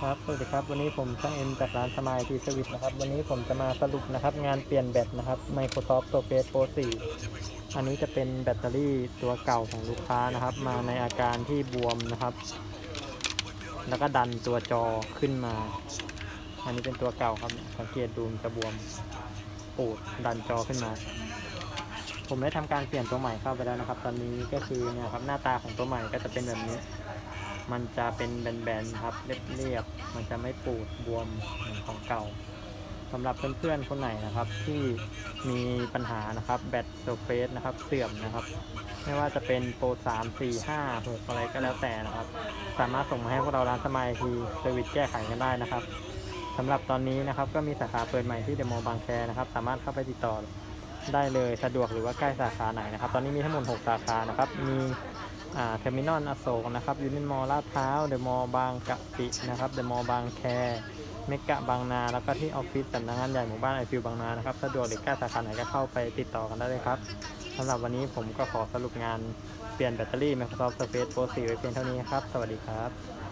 ครับสวัสดีครับ วันนี้ผมช่างเอ็มจากร้านสมายทีสวิตนะครับ วันนี้ผมจะมาสรุปนะครับ งานเปลี่ยนแบตนะครับ Microsoft Surface Pro 4 อันนี้จะเป็นแบตเตอรี่ตัวเก่าของลูกค้านะครับ มาในอาการที่บวมนะครับ แล้วก็ดันตัวจอขึ้นมา อันนี้เป็นตัวเก่าครับ สังเกตดูมันจะบวมปูดดันจอขึ้นมา ผมได้ทำการเปลี่ยนตัวใหม่เข้าไปแล้วนะครับ ตอนนี้ก็คือเนี่ยครับหน้าตาของตัวใหม่ก็จะเป็นแบบนี้ มันจะเป็นแบนๆครับเรียบๆมันจะไม่ปูดบวมเหมือนของเก่าสำหรับเพื่อนๆคนไหนนะครับที่มีปัญหานะครับแบตเซอร์เฟสนะครับเสื่อมนะครับ ไม่ว่าจะเป็นโปร3 4 5 6อะไรก็แล้วแต่นะครับ สามารถส่งมาให้พวกเราร้านสมัยทีเซอร์วิสแก้ไขกันได้นะครับสำหรับตอนนี้นะครับก็มีสาขาเปิดใหม่ที่เดอะมบางแคนะครับ สามารถเข้าไปติดต่อได้เลยสะดวกหรือว่าใกล้สาขาไหนนะครับ ตอนนี้มีทั้งหมด6สาขานะครับมี เทอร์มินอลอโศกนะครับยูนิมอลลาดพร้าวเดอะมอลบางกะปินะครับเดอะมอลบางแคเมกะบางนา แล้วก็ที่ออฟฟิศสำนักงานใหญ่หมู่บ้านไอฟิวบางนานะครับสะดวกหรือใกล้สาขาไหนก็เข้าไปติดต่อกันได้เลยครับสำหรับวันนี้ผมก็ขอสรุปงานเปลี่ยนแบตเตอรี่ Microsoft Surface Pro 4 ไว้เพียงเท่านี้ครับ สวัสดีครับ